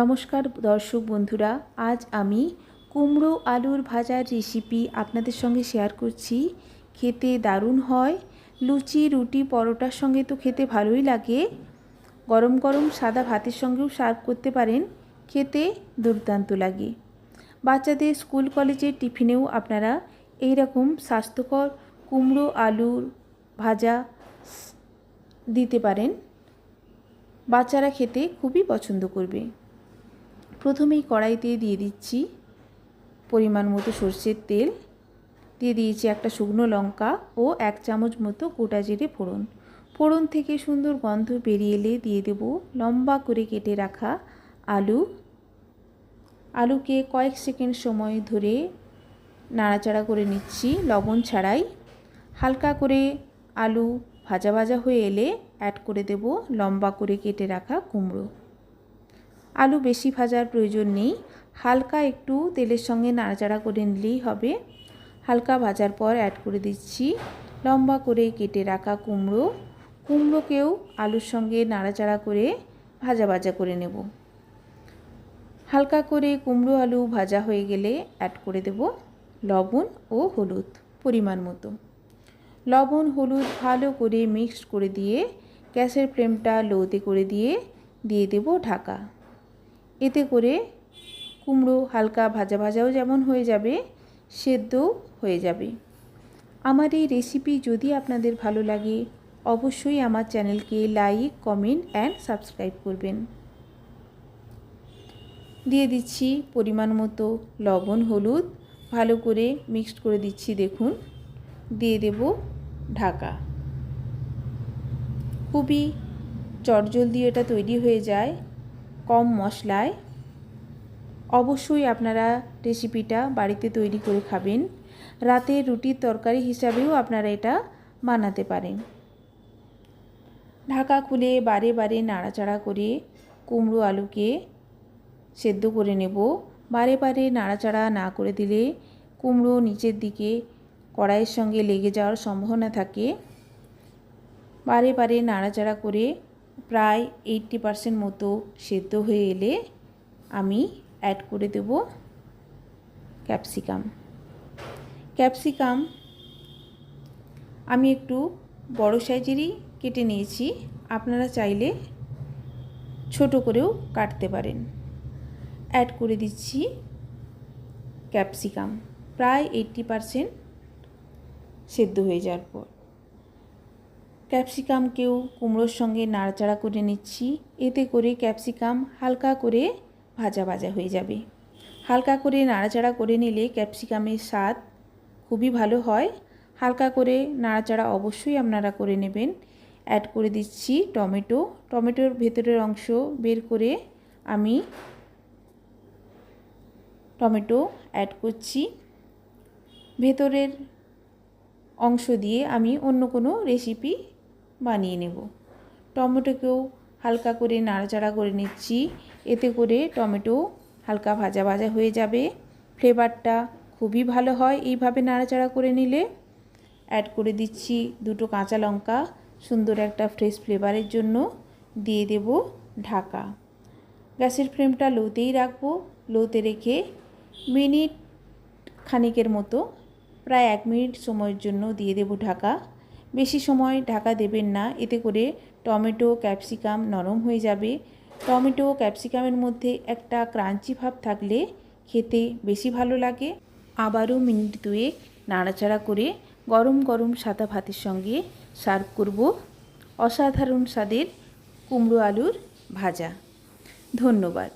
নমস্কার দর্শক বন্ধুরা, আজ আমি কুমড়ো আলুর ভাজার রেসিপি আপনাদের সঙ্গে শেয়ার করছি। খেতে দারুণ হয়, লুচি, রুটি, পরোটার সঙ্গে তো খেতে ভালোই লাগে। গরম গরম সাদা ভাতের সঙ্গেও সার্ভ করতে পারেন, খেতে দুর্দান্ত লাগে। বাচ্চাদের স্কুল কলেজের টিফিনেও আপনারা এই রকম স্বাস্থ্যকর কুমড়ো আলুর ভাজা দিতে পারেন। বাচ্চারা খেতে খুবই পছন্দ করবে। প্রথমেই কড়াইতে দিয়ে দিচ্ছি পরিমাণ মতো সর্ষের তেল। দিয়ে দিয়েছি একটা শুকনো লঙ্কা ও এক চামচ মতো গোটা জিরে ফোড়ন। ফোড়ন থেকে সুন্দর গন্ধ বেরিয়ে এলে দিয়ে দেব লম্বা করে কেটে রাখা আলু। আলুকে কয়েক সেকেন্ড সময় ধরে নাড়াচাড়া করে নিচ্ছি লবণ ছাড়াই। হালকা করে আলু ভাজা ভাজা হয়ে এলে অ্যাড করে দেব লম্বা করে কেটে রাখা কুমড়ো। আলু বেশি ভাজার প্রয়োজন নেই। হালকা একটু তেলের সঙ্গে নাড়াচাড়া করে নিলেই হবে। হালকা ভাজার পর অ্যাড করে দিচ্ছি লম্বা করে কেটে রাখা কুমড়ো। কুমড়োকেও আলুর সঙ্গে নাড়াচাড়া করে ভাজা ভাজা করে নেব। হালকা করে কুমড়ো আলু ভাজা হয়ে গেলে অ্যাড করে দেব লবণ ও হলুদ পরিমাণ মতো। লবণ, হলুদ ভালো করে মিক্সড করে দিয়ে গ্যাসের ফ্লেমটা লোতে করে দিয়ে দিয়ে দেব ঢাকা। এতে করে কুমড়ো হালকা ভাজা ভাজাও যেমন হয়ে যাবে, সেদ্ধও হয়ে যাবে। আমার এই রেসিপি যদি আপনাদের ভালো লাগে, অবশ্যই আমার চ্যানেলকে লাইক কমেন্ট অ্যান্ড সাবস্ক্রাইব করবেন। দিয়ে দিচ্ছি পরিমাণ মতো লবণ, হলুদ, ভালো করে মিক্সড করে দিচ্ছি দেখুন। দিয়ে দেব ঢাকা। খুবই চটজলদি এটা তৈরি হয়ে যায়। কম মশলায় অবশ্যই আপনারা রেসিপিটা বাড়িতে তৈরি করে খাবেন। রাতে রুটির তরকারি হিসাবেও আপনারা এটা বানাতে পারেন। ঢাকা খুলে বারে বারে নাড়াচাড়া করে কুমড়ো আলুকে সেদ্ধ করে নেব। বারে বারে নাড়াচাড়া না করে দিলে কুমড়ো নিচের দিকে কড়াইয়ের সঙ্গে লেগে যাওয়ার সম্ভাবনা থাকে। বারে বারে নাড়াচাড়া করে প্রায় এইটটি পারসেন্ট মতো সেদ্ধ হয়ে এলে আমি অ্যাড করে দেব ক্যাপসিকাম ক্যাপসিকাম আমি একটু বড় সাইজেরই কেটে নিয়েছি, আপনারা চাইলে ছোট করেও কাটতে পারেন। অ্যাড করে দিচ্ছি ক্যাপসিকাম প্রায় এইটটি পারসেন্ট সেদ্ধ হয়ে যাওয়ার পর। ক্যাপসিকামকেও কুমড়োর সঙ্গে নাড়াচাড়া করে নিচ্ছি। এতে করে ক্যাপসিকাম হালকা করে ভাজা ভাজা হয়ে যাবে। হালকা করে নাড়াচাড়া করে নিলে ক্যাপসিকামের স্বাদ খুবই ভালো হয়। হালকা করে নাড়াচাড়া অবশ্যই আপনারা করে নেবেন। অ্যাড করে দিচ্ছি টমেটো। টমেটোর ভেতরের অংশ বের করে আমি টমেটো অ্যাড করছি। ভেতরের অংশ দিয়ে আমি অন্য কোনো রেসিপি বানিয়ে নেব। টমেটোকেও হালকা করে নাড়াচাড়া করে নিচ্ছি। এতে করে টমেটো হালকা ভাজা ভাজা হয়ে যাবে। ফ্লেভারটা খুবই ভালো হয় এইভাবে নাড়াচাড়া করে নিলে। অ্যাড করে দিচ্ছি দুটো কাঁচা লঙ্কা, সুন্দর একটা ফ্রেশ ফ্লেভারের জন্য। দিয়ে দেব ঢাকা। গ্যাসের ফ্লেমটা লোতেই রাখব। লোতে রেখে মিনিট খানিকের মতো, প্রায় এক মিনিট সময়ের জন্য দিয়ে দেব ঢাকা। বেশি সময় ঢাকা দেবেন না। এতে করে টমেটো, ক্যাপসিকাম নরম হয়ে যাবে। টমেটো, ক্যাপসিকামের মধ্যে একটা ক্রাঞ্চি ভাব থাকলে খেতে বেশি ভালো লাগে। আবারও মিনিট দুয়েক নাড়াচাড়া করে গরম গরম সাদা ভাতের সঙ্গে সার্ভ করব অসাধারণ স্বাদের কুমড়ো আলুর ভাজা। ধন্যবাদ।